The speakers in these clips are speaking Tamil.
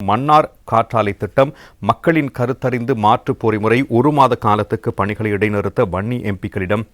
மன்னார் காற்றாலை திட்டம் மக்களின் கருத்தறிந்து மாற்று பொறிமுறை ஒரு மாத காலத்துக்கு பணிகளை இடைநிறுத்த வன்னி எம்பிக்களிடம்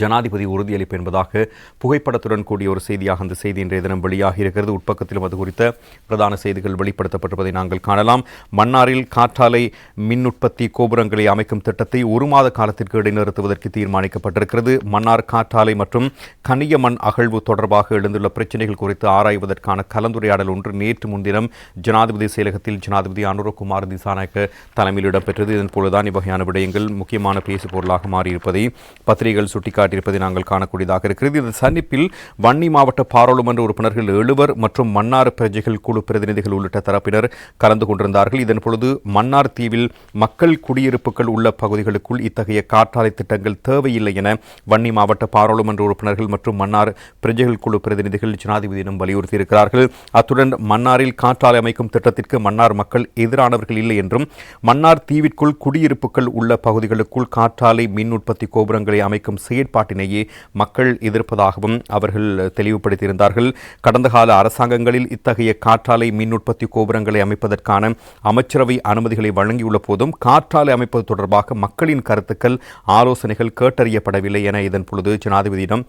ஜனாதிபதி உறுதியளிப்பு என்பதாக புகைப்படத்துடன் கூடிய ஒரு செய்தியாக அந்த செய்தி இன்றைய தினம் வெளியாகி இருக்கிறது. உட்பக்கத்திலும் அது குறித்த பிரதான செய்திகள் வெளிப்படுத்தப்பட்டிருப்பதை நாங்கள் காணலாம். மன்னாரில் காற்றாலை மின் உற்பத்தி கோபுரங்களை அமைக்கும் திட்டத்தை ஒரு மாத காலத்திற்கு இடைநிறுத்துவதற்கு தீர்மானிக்கப்பட்டிருக்கிறது. மன்னார் காற்றாலை மற்றும் கனிய மண் அகழ்வு தொடர்பாக எழுந்துள்ள பிரச்சினைகள் குறித்து ஆராய்வதற்கான கலந்துரையாடல் ஒன்று நேற்று முன்தினம் ஜனாதிபதி செயலகத்தில் ஜனாதிபதி அனுரகுமார் திசாநாயக்க தலைமையில் இடம்பெற்றது. இதன் போலதான் இவ்வகையான விடயங்கள் முக்கியமான பேசு பொருளாக மாறியிருப்பதை பத்திரிகைகள் சுட்டி சுட்டிக்காட்டியிருப்பதை நாங்கள் காணக்கூடியதாக இருக்கிறது. இந்த சந்திப்பில் வன்னி மாவட்ட பாராளுமன்ற உறுப்பினர்கள் எழுவர் மற்றும் மன்னார் பிரஜைகள் குழு பிரதிநிதிகள் உள்ளிட்ட தரப்பினர் கலந்து கொண்டிருந்தார்கள். இதன் பொழுது மன்னார் தீவில் மக்கள் குடியிருப்புகள் உள்ள பகுதிகளுக்குள் இத்தகைய காற்றாலை திட்டங்கள் தேவையில்லை என வன்னி மாவட்ட பாராளுமன்ற உறுப்பினர்கள் மற்றும் மன்னார் பிரஜைகள் குழு பிரதிநிதிகள் ஜனாதிபதியிடம் வலியுறுத்தியிருக்கிறார்கள். அத்துடன் மன்னாரில் காற்றாலை அமைக்கும் திட்டத்திற்கு மன்னார் மக்கள் எதிரானவர்கள் இல்லை என்றும் மன்னார் தீவிற்குள் குடியிருப்புகள் உள்ள பகுதிகளுக்குள் காற்றாலை மின் உற்பத்தி கோபுரங்களை அமைக்கும் செயற் செயற்பாட்டினையே மக்கள் எதிர்ப்பதாகவும் அவர்கள் தெளிவுபடுத்தியிருந்தார்கள். கடந்த கால அரசாங்கங்களில் இத்தகைய காற்றாலை மின் உற்பத்தி கோபுரங்களை அமைப்பதற்கான அமைச்சரவை அனுமதிகளை வழங்கியுள்ள போதும் காற்றாலை அமைப்பது தொடர்பாக மக்களின் கருத்துக்கள் ஆலோசனைகள் கேட்டறியப்படவில்லை என இதன் பொழுது ஜனாதிபதியிடம்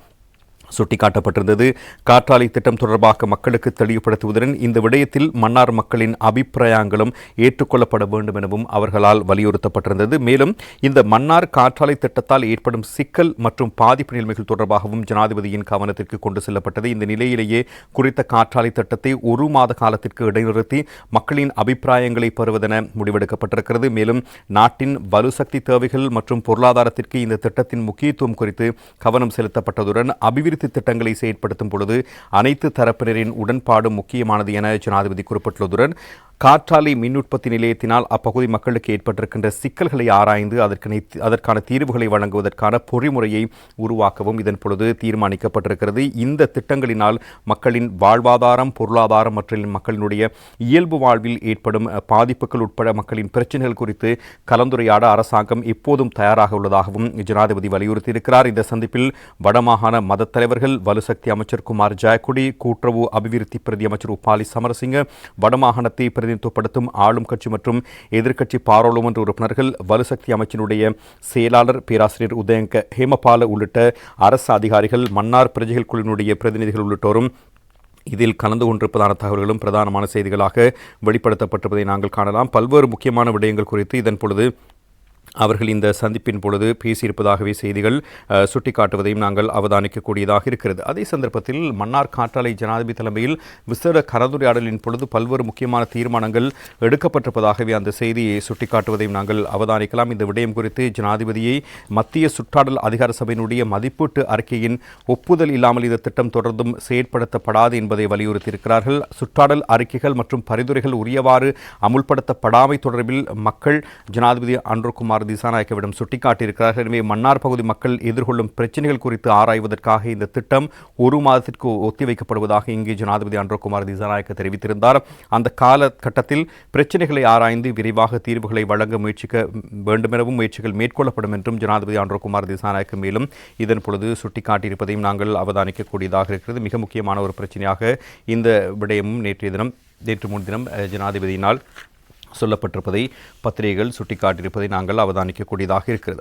சுட்டிக்காட்டப்பட்டிருந்தது. காற்றாலை திட்டம் தொடர்பாக மக்களுக்கு தெளிவுபடுத்துவதுடன் இந்த விடயத்தில் மன்னார் மக்களின் அபிப்பிராயங்களும் ஏற்றுக்கொள்ளப்பட வேண்டும் எனவும் அவர்களால் வலியுறுத்தப்பட்டிருந்தது. மேலும் இந்த மன்னார் காற்றாலை திட்டத்தால் ஏற்படும் சிக்கல் மற்றும் பாதிப்பு நிலைமைகள் தொடர்பாகவும் ஜனாதிபதியின் கவனத்திற்கு கொண்டு செல்லப்பட்டது. இந்த நிலையிலேயே குறித்த காற்றாலை திட்டத்தை ஒரு மாத காலத்திற்கு இடைநிறுத்தி மக்களின் அபிப்பிராயங்களை பெறுவதென முடிவெடுக்கப்பட்டிருக்கிறது. மேலும் நாட்டின் வலுசக்தி தேவைகள் மற்றும் பொருளாதாரத்திற்கு இந்த திட்டத்தின் முக்கியத்துவம் குறித்து கவனம் செலுத்தப்பட்டதுடன் அபிவிருத்தி அபிவிருத்தி திட்டங்களை செயற்படுத்தும் பொழுது அனைத்து தரப்பினரின் உடன்பாடு முக்கியமானது என ஜனாதிபதி குறிப்பிட்டுள்ளதுடன் காற்றாலை மின் உற்பத்தி நிலையத்தினால் அப்பகுதி மக்களுக்கு ஏற்பட்டிருக்கின்ற சிக்கல்களை ஆராய்ந்து அதற்கான அதற்கான தீர்வுகளை வழங்குவதற்கான பொறிமுறையை உருவாக்கவும் இதன் பொழுது தீர்மானிக்கப்பட்டிருக்கிறது. இந்த திட்டங்களினால் மக்களின் வாழ்வாதாரம் பொருளாதாரம் மற்றும் மக்களினுடைய இயல்பு வாழ்வில் ஏற்படும் பாதிப்புகள் உட்பட மக்களின் பிரச்சனைகள் குறித்து கலந்துரையாட அரசாங்கம் எப்போதும் தயாராக உள்ளதாகவும் ஜனாதிபதி வலியுறுத்தியிருக்கிறார். இந்த சந்திப்பில் வடமாகாண மத தலைவர்கள் வலுசக்தி அமைச்சர் குமார் ஜெயக்குடி கூட்டுறவு அபிவிருத்தி பிரதி அமைச்சர் உப்பாலி சமரசிங்க வடமாகாணத்தை பிரதி பிரதிநிதித்துவப்படுத்தும் ஆளும் கட்சி மற்றும் எதிர்க்கட்சி பாராளுமன்ற உறுப்பினர்கள் வலுசக்தி அமைச்சினுடைய செயலாளர் பேராசிரியர் உதயங்க ஹேமபால உள்ளிட்ட அரசு அதிகாரிகள் மன்னார் பிரஜைகள் குழுவினுடைய பிரதிநிதிகள் உள்ளிட்டோரும் இதில் கலந்து கொண்டிருப்பதான தகவல்களும் பிரதானமான செய்திகளாக வெளிப்படுத்தப்பட்டிருப்பதை நாங்கள் காணலாம். பல்வேறு முக்கியமான விடயங்கள் குறித்து இதன் பொழுது அவர்கள் இந்த சந்திப்பின் பொழுது பேசியிருப்பதாகவே செய்திகள் சுட்டிக்காட்டுவதையும் நாங்கள் அவதானிக்கக்கூடியதாக இருக்கிறது. அதே சந்தர்ப்பத்தில் மன்னார் காற்றாலை ஜனாதிபதி தலைமையில் விசேட கலந்துரையாடலின் பொழுது பல்வேறு முக்கியமான தீர்மானங்கள் எடுக்கப்பட்டிருப்பதாகவே அந்த செய்தியை சுட்டிக்காட்டுவதையும் நாங்கள் அவதானிக்கலாம். இந்த விடயம் குறித்து ஜனாதிபதியை மத்திய சுற்றாடல் அதிகார சபையினுடைய மதிப்பீட்டு அறிக்கையின் ஒப்புதல் இல்லாமல் இந்த திட்டம் தொடர்ந்தும் செயற்படுத்தப்படாது என்பதை வலியுறுத்தியிருக்கிறார்கள். சுற்றாடல் அறிக்கைகள் மற்றும் பரிந்துரைகள் உரியவாறு அமுல்படுத்தப்படாமை தொடர்பில் மக்கள் ஜனாதிபதி அன்றுகுமார் திசாநாயக்கவிடம் சுட்டிக்காட்டியிருக்கிறார்கள் எனவே மன்னார் பகுதி மக்கள் எதிர்கொள்ளும் பிரச்சனைகள் குறித்து ஆராய்வதற்காக இந்த திட்டம் ஒரு மாதத்திற்கு ஒத்திவைக்கப்படுவதாக இங்கே ஜனாதிபதி அன்றகுமார் திசாநாயக்க தெரிவித்திருந்தார். அந்த காலகட்டத்தில் பிரச்சனைகளை ஆராய்ந்து விரைவாக தீர்வுகளை வழங்க முயற்சிக்க வேண்டுமெனவும் முயற்சிகள் மேற்கொள்ளப்படும் என்றும் ஜனாதிபதி அன்றகுமார் திசாநாயக்க மேலும் இதன் பொழுது சுட்டிக்காட்டியிருப்பதையும் நாங்கள் அவதானிக்கக்கூடியதாக இருக்கிறது. மிக முக்கியமான ஒரு பிரச்சனையாக இந்த விடயமும் நேற்றைய தினம் நேற்று முன்தினம் ஜனாதிபதியினால் சொல்லப்பட்டிருப்பதை பத்திரிகைகள் சுட்டிக்காட்டியிருப்பதை நாங்கள் அவதானிக்கக்கூடியதாக இருக்கிறது.